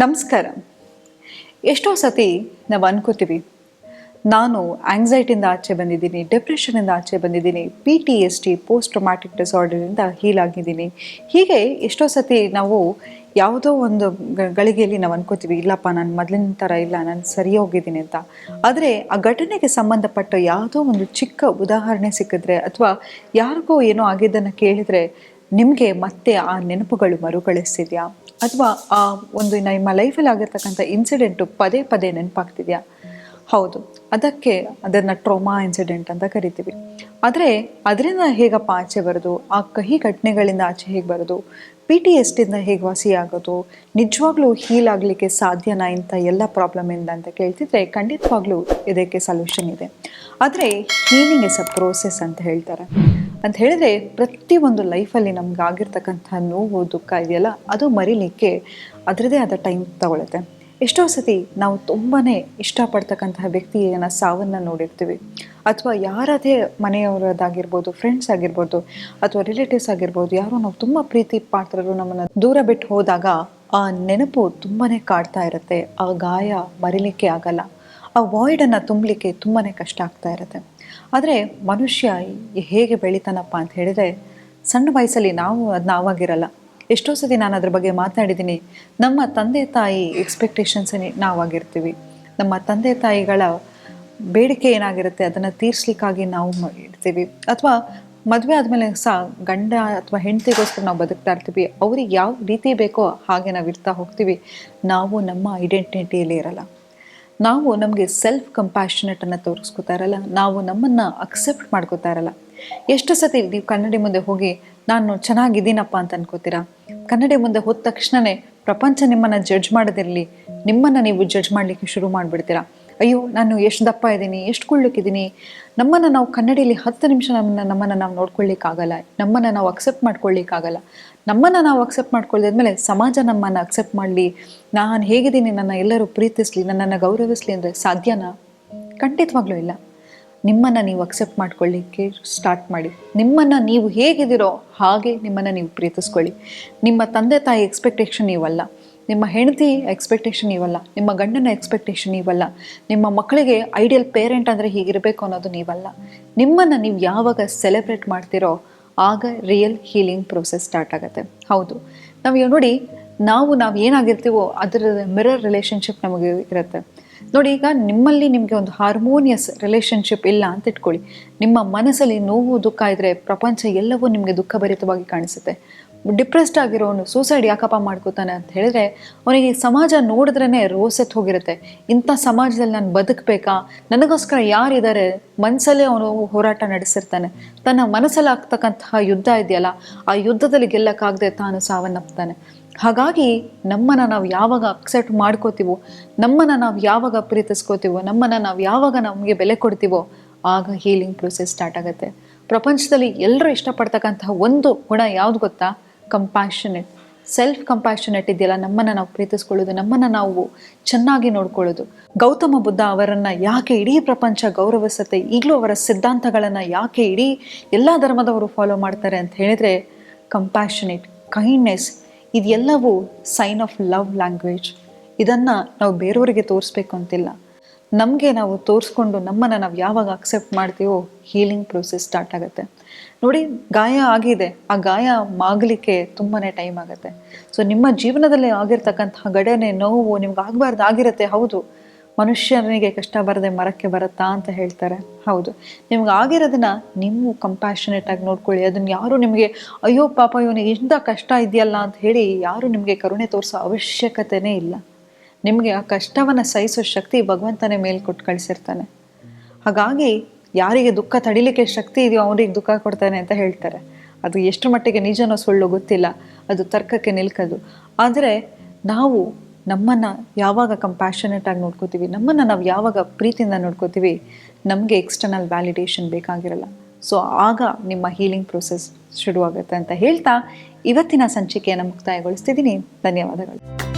ನಮಸ್ಕಾರ. ಎಷ್ಟೋ ಸತಿ ನಾವು ಅನ್ಕೋತೀವಿ, ನಾನು ಆಂಗ್ಸೈಟಿಯಿಂದ ಆಚೆ ಬಂದಿದ್ದೀನಿ ಡಿಪ್ರೆಷನಿಂದ ಆಚೆ ಬಂದಿದ್ದೀನಿ P T S T post traumatic ಡಿಸಾರ್ಡರಿಂದ heal ಆಗಿದ್ದೀನಿ. ಹೀಗೆ ಎಷ್ಟೋ ಸತಿ ನಾವು ಯಾವುದೋ ಒಂದು ಗಳಿಗೆಯಲ್ಲಿ ನಾವು ಅನ್ಕೋತೀವಿ, ಇಲ್ಲಪ್ಪ ನಾನು ಮೊದಲಿನ ಥರ ಇಲ್ಲ, ನಾನು ಸರಿ ಹೋಗಿದ್ದೀನಿ ಅಂತ. ಆದರೆ ಆ ಘಟನೆಗೆ ಸಂಬಂಧಪಟ್ಟ ಯಾವುದೋ ಒಂದು ಚಿಕ್ಕ ಉದಾಹರಣೆ ಸಿಕ್ಕಿದ್ರೆ ಅಥವಾ ಯಾರಿಗೋ ಏನೋ ಆಗಿದ್ದನ್ನು ಕೇಳಿದರೆ ನಿಮಗೆ ಮತ್ತೆ ಆ ನೆನಪುಗಳು ಮರುಕಳಿಸ್ತಿದೆಯಾ? ಅಥವಾ ಆ ಒಂದು ನಿಮ್ಮ ಲೈಫಲ್ಲಿ ಆಗಿರ್ತಕ್ಕಂಥ ಇನ್ಸಿಡೆಂಟು ಪದೇ ಪದೇ ನೆನಪಾಗ್ತಿದ್ಯಾ? ಹೌದು. ಅದಕ್ಕೆ ಅದನ್ನು ಟ್ರೋಮಾ ಇನ್ಸಿಡೆಂಟ್ ಅಂತ ಕರಿತೀವಿ. ಆದರೆ ಅದರಿಂದ ಹೇಗಪ್ಪ ಆಚೆ ಬರೋದು? ಆ ಕಹಿ ಘಟನೆಗಳಿಂದ ಆಚೆ ಹೇಗೆ ಬರೋದು? ಪಿ ಟಿ ಎಸ್ ಟಿಂದ ಹೇಗೆ ವಾಸಿ ಆಗೋದು ನಿಜವಾಗ್ಲೂ ಹೀಲ್ ಆಗಲಿಕ್ಕೆ ಸಾಧ್ಯನಾ ಇಂಥ ಎಲ್ಲ ಪ್ರಾಬ್ಲಮಿಂದ ಅಂತ ಕೇಳ್ತಿದ್ರೆ ಖಂಡಿತವಾಗ್ಲೂ ಇದಕ್ಕೆ ಸೊಲ್ಯೂಷನ್ ಇದೆ. ಆದರೆ ಹೀಲಿಂಗ್ ಇಸ್ ಅ ಪ್ರೋಸೆಸ್ ಅಂತ ಹೇಳ್ತಾರೆ. ಅಂತ ಹೇಳಿದ್ರೆ ಒಂದು ಲೈಫಲ್ಲಿ ನಮ್ಗೆ ಆಗಿರ್ತಕ್ಕಂಥ ನೋವು, ದುಃಖ ಇದೆಯಲ್ಲ, ಅದು ಮರಿಲಿಕ್ಕೆ ಅದರದೇ ಆದ ಟೈಮ್ ತಗೊಳುತ್ತೆ. ಎಷ್ಟೋ ಸತಿ ನಾವು ತುಂಬಾ ಇಷ್ಟಪಡ್ತಕ್ಕಂತಹ ವ್ಯಕ್ತಿಯನ್ನು ಸಾವನ್ನು ನೋಡಿರ್ತೀವಿ. ಅಥವಾ ಯಾರದೇ ಮನೆಯವರದಾಗಿರ್ಬೋದು ಫ್ರೆಂಡ್ಸ್ ಆಗಿರ್ಬೋದು, ಅಥವಾ ರಿಲೇಟಿವ್ಸ್ ಆಗಿರ್ಬೋದು, ಯಾರೋ ನಾವು ತುಂಬ ಪ್ರೀತಿ ಪಾತ್ರರು ನಮ್ಮನ್ನು ದೂರ ಬಿಟ್ಟು ಹೋದಾಗ ಆ ನೆನಪು ತುಂಬಾ ಕಾಡ್ತಾ ಇರುತ್ತೆ, ಆ ಗಾಯ ಮರಿಲಿಕ್ಕೆ ಆಗಲ್ಲ. ಆ ವಾಯ್ಡನ್ನು ತುಂಬಲಿಕ್ಕೆ ತುಂಬಾ ಕಷ್ಟ ಆಗ್ತಾ ಇರುತ್ತೆ. ಆದರೆ ಮನುಷ್ಯ ಹೇಗೆ ಬೆಳಿತಾನಪ್ಪ ಅಂತ ಹೇಳಿದರೆ, ಸಣ್ಣ ವಯಸ್ಸಲ್ಲಿ ನಾವು ಅದು ನಾವಾಗಿರಲ್ಲ. ಎಷ್ಟೋ ಸತಿ ನಾನು ಅದ್ರ ಬಗ್ಗೆ ಮಾತನಾಡಿದ್ದೀನಿ. ನಮ್ಮ ತಂದೆ ತಾಯಿ ಎಕ್ಸ್ಪೆಕ್ಟೇಷನ್ಸ್ ನಾವಾಗಿರ್ತೀವಿ. ನಮ್ಮ ತಂದೆ ತಾಯಿಗಳ ಬೇಡಿಕೆ ಏನಾಗಿರುತ್ತೆ, ಅದನ್ನು ತೀರಿಸ್ಲಿಕ್ಕಾಗಿ ನಾವು ಇರ್ತೀವಿ. ಅಥವಾ ಮದುವೆ ಆದಮೇಲೆ ಸಹ ಗಂಡ ಅಥವಾ ಹೆಂಡತಿಗೋಸ್ಕರ ನಾವು ಬದುಕ್ತಾ ಇರ್ತೀವಿ. ಅವ್ರಿಗೆ ಯಾವ ರೀತಿ ಬೇಕೋ ಹಾಗೆ ನಾವು ಇರ್ತಾ ಹೋಗ್ತೀವಿ. ನಾವು ನಮ್ಮ ಐಡೆಂಟಿಟಿಯಲ್ಲಿ ಇರಲ್ಲ. ನಾವು ನಮಗೆ ಸೆಲ್ಫ್ ಕಂಪ್ಯಾಷನೇಟನ್ನು ತೋರಿಸ್ಕೋತಾ ಇರಲ್ಲ, ನಾವು ನಮ್ಮನ್ನು ಅಕ್ಸೆಪ್ಟ್ ಮಾಡ್ಕೋತಾ ಇರಲ್ಲ. ಎಷ್ಟು ಸತಿ ನೀವು ಕನ್ನಡಿ ಮುಂದೆ ಹೋಗಿ, ನಾನು ಚೆನ್ನಾಗಿದ್ದೀನಪ್ಪ ಅಂತ ಅನ್ಕೋತೀರಾ? ಕನ್ನಡಿ ಮುಂದೆ ಹೋದ ತಕ್ಷಣವೇ ಪ್ರಪಂಚ ನಿಮ್ಮನ್ನು ಜಡ್ಜ್ ಮಾಡೋದಿರಲಿ, ನಿಮ್ಮನ್ನು ನೀವು ಜಡ್ಜ್ ಮಾಡಲಿಕ್ಕೆ ಶುರು ಮಾಡಿಬಿಡ್ತೀರಾ? ಅಯ್ಯೋ, ನಾನು ಎಷ್ಟು ದಪ್ಪ ಇದ್ದೀನಿ, ಎಷ್ಟು ಕುಳ್ಳಕ್ಕಿದ್ದೀನಿ. ನಮ್ಮನ್ನು ನಾವು ಕನ್ನಡಿಯಲ್ಲಿ ಹತ್ತು ನಿಮಿಷ ನಮ್ಮನ್ನು ನಮ್ಮನ್ನು ನಾವು ನೋಡ್ಕೊಳ್ಳಿಕ್ಕಾಗಲ್ಲ. ನಮ್ಮನ್ನು ನಾವು ಅಕ್ಸೆಪ್ಟ್ ಮಾಡ್ಕೊಳ್ಳಿಕ್ಕಾಗಲ್ಲ. ನಮ್ಮನ್ನು ನಾವು ಅಕ್ಸೆಪ್ಟ್ ಮಾಡ್ಕೊಳ್ಳಿದ್ಮೇಲೆ ಸಮಾಜ ನಮ್ಮನ್ನು ಅಕ್ಸೆಪ್ಟ್ ಮಾಡಲಿ. ನಾನು ಹೇಗಿದ್ದೀನಿ, ನನ್ನ ಎಲ್ಲರೂ ಪ್ರೀತಿಸಲಿ, ನನ್ನನ್ನು ಗೌರವಿಸಲಿ ಅಂದರೆ ಸಾಧ್ಯನಾ? ಖಂಡಿತವಾಗ್ಲೂ ಇಲ್ಲ. ನಿಮ್ಮನ್ನು ನೀವು ಅಕ್ಸೆಪ್ಟ್ ಮಾಡ್ಕೊಳ್ಳಿಕ್ಕೆ ಸ್ಟಾರ್ಟ್ ಮಾಡಿ. ನಿಮ್ಮನ್ನು ನೀವು ಹೇಗಿದ್ದೀರೋ ಹಾಗೆ ನಿಮ್ಮನ್ನು ನೀವು ಪ್ರೀತಿಸ್ಕೊಳ್ಳಿ. ನಿಮ್ಮ ತಂದೆ ತಾಯಿ ಎಕ್ಸ್ಪೆಕ್ಟೇಷನ್ ನೀವಲ್ಲ. ನಿಮ್ಮ ಹೆಂಡತಿ ಎಕ್ಸ್ಪೆಕ್ಟೇಷನ್ ಇವಲ್ಲ, ನಿಮ್ಮ ಗಂಡನ ಎಕ್ಸ್ಪೆಕ್ಟೇಷನ್ ಇವಲ್ಲ, ನಿಮ್ಮ ಮಕ್ಕಳಿಗೆ ಐಡಿಯಲ್ ಪೇರೆಂಟ್ ಅಂದರೆ ಹೀಗಿರಬೇಕು ಅನ್ನೋದು ನೀವಲ್ಲ. ನಿಮ್ಮನ್ನು ನೀವು ಯಾವಾಗ ಸೆಲೆಬ್ರೇಟ್ ಮಾಡ್ತೀರೋ, ಆಗ ರಿಯಲ್ ಹೀಲಿಂಗ್ ಪ್ರೋಸೆಸ್ ಸ್ಟಾರ್ಟ್ ಆಗುತ್ತೆ. ಹೌದು. ನಾವು ನೋಡಿ ನಾವು ನಾವು ಏನಾಗಿರ್ತೀವೋ ಅದರ ಮಿರರ್ ರಿಲೇಷನ್ಶಿಪ್ ನಮಗೆ ಇರುತ್ತೆ. ನೋಡಿ, ಈಗ ನಿಮ್ಮಲ್ಲಿ ನಿಮಗೆ ಒಂದು ಹಾರ್ಮೋನಿಯಸ್ ರಿಲೇಷನ್ಶಿಪ್ ಇಲ್ಲ ಅಂತ ಇಟ್ಕೊಳ್ಳಿ. ನಿಮ್ಮ ಮನಸ್ಸಲ್ಲಿ ನೋವು, ದುಃಖ ಇದ್ದರೆ ಪ್ರಪಂಚ ಎಲ್ಲವೂ ನಿಮಗೆ ದುಃಖಭರಿತವಾಗಿ ಕಾಣಿಸುತ್ತೆ. ಡಿಪ್ರೆಸ್ಡ್ ಆಗಿರೋನು ಸೂಸೈಡ್ ಯಾಕಪ್ಪ ಮಾಡ್ಕೋತಾನೆ ಅಂತ ಹೇಳಿದ್ರೆ, ಅವನಿಗೆ ಸಮಾಜ ನೋಡಿದ್ರೇ ರೋಸೆತ್ ಹೋಗಿರುತ್ತೆ. ಇಂಥ ಸಮಾಜದಲ್ಲಿ ನಾನು ಬದುಕಬೇಕಾ? ನನಗೋಸ್ಕರ ಯಾರಿದ್ದಾರೆ? ಮನಸ್ಸಲ್ಲೇ ಅವನು ಹೋರಾಟ ನಡೆಸಿರ್ತಾನೆ. ತನ್ನ ಮನಸ್ಸಲ್ಲಿ ಆಗ್ತಕ್ಕಂತಹ ಯುದ್ಧ ಇದೆಯಲ್ಲ, ಆ ಯುದ್ಧದಲ್ಲಿ ಗೆಲ್ಲಕ್ಕಾಗದೆ ತಾನು ಸಾವನ್ನಪ್ತಾನೆ. ಹಾಗಾಗಿ ನಮ್ಮನ್ನು ನಾವು ಯಾವಾಗ ಅಕ್ಸೆಪ್ಟ್ ಮಾಡ್ಕೋತೀವೋ, ನಮ್ಮನ್ನು ನಾವು ಯಾವಾಗ ಪ್ರೀತಿಸ್ಕೋತೀವೋ, ನಮ್ಮನ್ನು ನಾವು ಯಾವಾಗ ನಮಗೆ ಬೆಲೆ ಕೊಡ್ತೀವೋ, ಆಗ ಹೀಲಿಂಗ್ ಪ್ರೊಸೆಸ್ ಸ್ಟಾರ್ಟ್ ಆಗುತ್ತೆ. ಪ್ರಪಂಚದಲ್ಲಿ ಎಲ್ಲರೂ ಇಷ್ಟಪಡ್ತಕ್ಕಂತಹ ಒಂದು ಗುಣ ಯಾವುದು ಗೊತ್ತಾ? ಕಂಪ್ಯಾಷನೆಟ್ ಸೆಲ್ಫ್ ಕಂಪ್ಯಾಷನೆಟ್ ಇದೆಯಲ್ಲ, ನಮ್ಮನ್ನು ನಾವು ಪ್ರೀತಿಸ್ಕೊಳ್ಳೋದು, ನಮ್ಮನ್ನು ನಾವು ಚೆನ್ನಾಗಿ ನೋಡ್ಕೊಳ್ಳೋದು. ಗೌತಮ ಬುದ್ಧ ಅವರನ್ನು ಯಾಕೆ ಇಡೀ ಪ್ರಪಂಚ ಗೌರವಿಸುತ್ತೆ, ಈಗಲೂ ಅವರ ಸಿದ್ಧಾಂತಗಳನ್ನು ಯಾಕೆ ಇಡೀ ಎಲ್ಲ ಧರ್ಮದವರು ಫಾಲೋ ಮಾಡ್ತಾರೆ ಅಂತ ಹೇಳಿದರೆ ಕಂಪ್ಯಾಷನೆಟ್ ಕೈಂಡ್ನೆಸ್ ಇದೆಲ್ಲವೂ ಸೈನ್ ಆಫ್ ಲವ್ ಲ್ಯಾಂಗ್ವೇಜ್ ಇದನ್ನು ನಾವು ಬೇರೆಯವರಿಗೆ ತೋರಿಸ್ಬೇಕು ಅಂತಿಲ್ಲ. ನಮಗೆ ನಾವು ತೋರಿಸ್ಕೊಂಡು ನಮ್ಮನ್ನು ನಾವು ಯಾವಾಗ ಅಕ್ಸೆಪ್ಟ್ ಮಾಡ್ತೀವೋ ಹೀಲಿಂಗ್ ಪ್ರೊಸೆಸ್ ಸ್ಟಾರ್ಟ್ ಆಗುತ್ತೆ. ನೋಡಿ, ಗಾಯ ಆಗಿದೆ. ಆ ಗಾಯ ಮಾಗಲಿಕ್ಕೆ ತುಂಬಾ ಟೈಮ್ ಆಗುತ್ತೆ. ಸೊ ನಿಮ್ಮ ಜೀವನದಲ್ಲಿ ಆಗಿರ್ತಕ್ಕಂತಹ ಘಟನೆ, ನೋವು ನಿಮ್ಗೆ ಆಗಬಾರ್ದು ಆಗಿರುತ್ತೆ, ಹೌದು. ಮನುಷ್ಯನಿಗೆ ಕಷ್ಟ ಬರದೆ ಮರಕ್ಕೆ ಬರುತ್ತಾ ಅಂತ ಹೇಳ್ತಾರೆ. ಹೌದು. ನಿಮ್ಗೆ ಆಗಿರೋದನ್ನ ನೀವು ಕಂಪ್ಯಾಷನೇಟ್ ಆಗಿ ನೋಡ್ಕೊಳ್ಳಿ. ಅದನ್ನ ಯಾರು ನಿಮಗೆ, ಅಯ್ಯೋ ಪಾಪ, ಇವನಿಗೆ ಇಂಥ ಕಷ್ಟ ಇದೆಯಲ್ಲ ಅಂತ ಹೇಳಿ ಯಾರು ನಿಮಗೆ ಕರುಣೆ ತೋರಿಸೋ ಅವಶ್ಯಕತೆನೇ ಇಲ್ಲ. ನಿಮಗೆ ಆ ಕಷ್ಟವನ್ನು ಸಹಿಸೋ ಶಕ್ತಿ ಭಗವಂತನೇ ಮೇಲೆ ಕೊಟ್ಟು ಕಳಿಸಿರ್ತಾನೆ. ಹಾಗಾಗಿ ಯಾರಿಗೆ ದುಃಖ ತಡಿಲಿಕ್ಕೆ ಶಕ್ತಿ ಇದೆಯೋ ಅವನಿಗೆ ದುಃಖ ಕೊಡ್ತಾನೆ ಅಂತ ಹೇಳ್ತಾರೆ. ಅದು ಎಷ್ಟು ಮಟ್ಟಿಗೆ ನಿಜನೋ ಸುಳ್ಳು ಗೊತ್ತಿಲ್ಲ. ಅದು ತರ್ಕಕ್ಕೆ ನಿಲ್ಕದು. ಆದರೆ ನಾವು ನಮ್ಮನ್ನು ಯಾವಾಗ ಕಂಪ್ಯಾಷನೇಟ್ ಆಗಿ ನೋಡ್ಕೋತೀವಿ, ನಮ್ಮನ್ನು ನಾವು ಯಾವಾಗ ಪ್ರೀತಿಯಿಂದ ನೋಡ್ಕೋತೀವಿ, ನಮಗೆ ಎಕ್ಸ್ಟರ್ನಲ್ ವ್ಯಾಲಿಡೇಷನ್ ಬೇಕಾಗಿರಲ್ಲ. ಸೊ ಆಗ ನಿಮ್ಮ ಹೀಲಿಂಗ್ ಪ್ರೊಸೆಸ್ ಶುರುವಾಗುತ್ತೆ ಅಂತ ಹೇಳ್ತಾ ಇವತ್ತಿನ ಸಂಚಿಕೆಯನ್ನು ಮುಕ್ತಾಯಗೊಳಿಸ್ತಿದ್ದೀನಿ. ಧನ್ಯವಾದಗಳು.